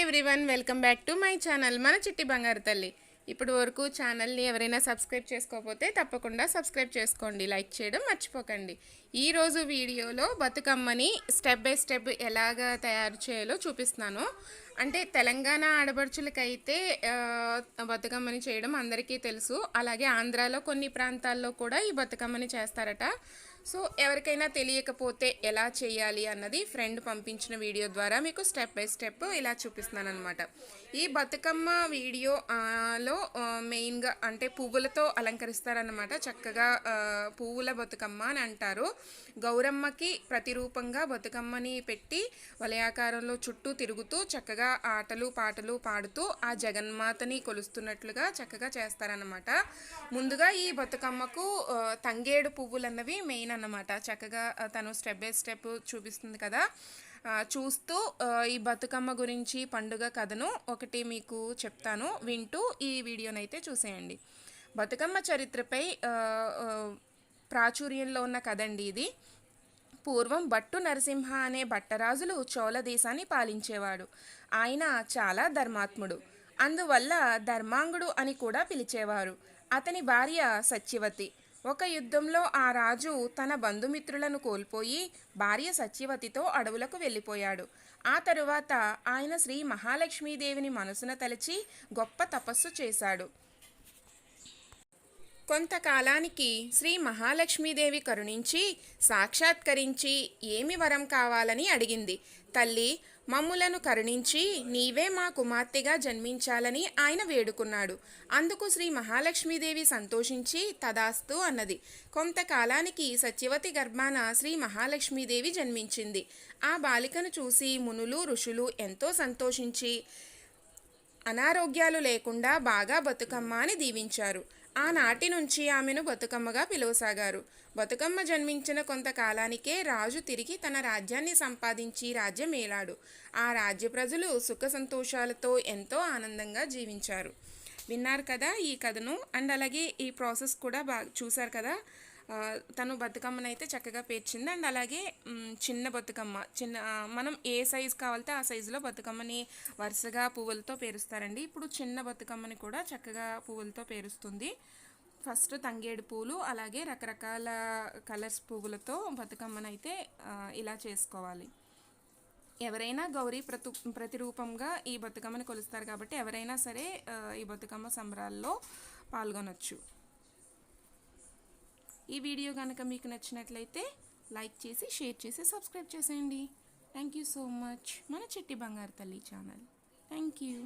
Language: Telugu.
Everyone welcome back to my channel మన చిట్టి బంగారు తల్లి. ఇప్పుడు వరకు ఛానల్ని ఎవరైనా సబ్స్క్రైబ్ చేసుకోకపోతే తప్పకుండా సబ్స్క్రైబ్ చేసుకోండి లైక్ చేయడం మర్చిపోకండి. ఈరోజు వీడియోలో బతుకమ్మని స్టెప్ బై స్టెప్ ఎలాగ తయారు చేయాలో చూపిస్తున్నాను. అంటే తెలంగాణ ఆడపడుచులకైతే బతుకమ్మని చేయడం అందరికీ తెలుసు. అలాగే ఆంధ్రాలో కొన్ని ప్రాంతాల్లో కూడా ఈ బతుకమ్మని చేస్తారట. సో ఎవరికైనా తెలియకపోతే ఎలా చేయాలి అన్నది ఫ్రెండ్ పంపించిన వీడియో ద్వారా మీకు స్టెప్ బై స్టెప్ ఇలా చూపిస్తున్నాను ఈ బతుకమ్మ వీడియో లో మెయిన్గా అంటే పువ్వులతో అలంకరిస్తారనమాట చక్కగా పువ్వుల బతుకమ్మ అని అంటారు. గౌరమ్మకి ప్రతిరూపంగా బతుకమ్మని పెట్టి వలయాకారంలో చుట్టూ తిరుగుతూ చక్కగా చక్కగా ఆటలు పాటలు పాడుతూ ఆ జగన్మాతని కొలుస్తున్నట్లుగా చక్కగా చేస్తారనమాట ముందుగా ఈ బతుకమ్మకు తంగేడు పువ్వులు అన్నవి మెయిన్ అన్నమాట. చక్కగా తను స్టెప్ బై స్టెప్ చూపిస్తుంది కదా. చూస్తూ ఈ బతుకమ్మ గురించి పండుగ కథను ఒకటి మీకు చెప్తాను వింటూ ఈ వీడియోనైతే చూసేయండి. బతుకమ్మ చరిత్రపై ప్రాచుర్యంలో ఉన్న కథండి ఇది. పూర్వం భట్టు నరసింహ అనే భట్టరాజులు చోళ దేశాన్ని పాలించేవాడు. ఆయన చాలా ధర్మాత్ముడు. అందువల్ల ధర్మాంగుడు అని కూడా పిలిచేవారు. అతని భార్య సత్యవతి. ఒక యుద్ధంలో ఆ రాజు తన బంధుమిత్రులను కోల్పోయి భార్య సత్యవతితో అడవులకు వెళ్ళిపోయాడు. ఆ తరువాత ఆయన శ్రీ మహాలక్ష్మీదేవిని మనసున తలచి గొప్ప తపస్సు చేశాడు. కొంతకాలానికి శ్రీ మహాలక్ష్మీదేవి కరుణించి సాక్షాత్కరించి ఏమి వరం కావాలని అడిగింది. తల్లి మమ్ములను కరుణించి నీవే మా కుమార్తెగా జన్మించాలని ఆయన వేడుకున్నాడు. అందుకు శ్రీ మహాలక్ష్మీదేవి సంతోషించి తదాస్తు అన్నది. కొంతకాలానికి సత్యవతి గర్భాన శ్రీ మహాలక్ష్మీదేవి జన్మించింది. ఆ బాలికను చూసి మునులు ఋషులు ఎంతో సంతోషించి అనారోగ్యాలు లేకుండా బాగా బతుకమ్మ అని దీవించారు. ఆనాటి నుంచి ఆమెను బతుకమ్మగా పిలువసాగారు. బతుకమ్మ జన్మించిన కొంతకాలానికే రాజు తిరిగి తన రాజ్యాన్ని సంపాదించి రాజ్యం ఏలాడు ఆ రాజ్య ప్రజలు సుఖ సంతోషాలతో ఎంతో ఆనందంగా జీవించారు. విన్నారు కదా ఈ కథను? అండ్ అలాగే ఈ ప్రాసెస్ కూడా బాగా చూసారు కదా? తను బతుకమ్మను అయితే చక్కగా పేర్చింది. అండ్ అలాగే చిన్న బతుకమ్మ చిన్న మనం ఏ సైజు కావాలితే ఆ సైజులో బతుకమ్మని వరుసగా పువ్వులతో పేరుస్తారండి. ఇప్పుడు చిన్న బతుకమ్మని కూడా చక్కగా పువ్వులతో పేరుస్తుంది. ఫస్ట్ తంగేడు పూలు అలాగే రకరకాల కలర్స్ పువ్వులతో బతుకమ్మను అయితే ఇలా చేసుకోవాలి. ఎవరైనా గౌరీ ప్రతు ప్రతిరూపంగా ఈ బతుకమ్మని కొలుస్తారు కాబట్టి ఎవరైనా సరే ఈ బతుకమ్మ సంబరాల్లో పాల్గొనొచ్చు. ఈ వీడియో కనుక మీకు నచ్చినట్లయితే లైక్ చేసి షేర్ చేసి సబ్స్క్రైబ్ చేసేయండి. Thank you so much. మన చిట్టి బంగారు తల్లి ఛానల్. Thank you.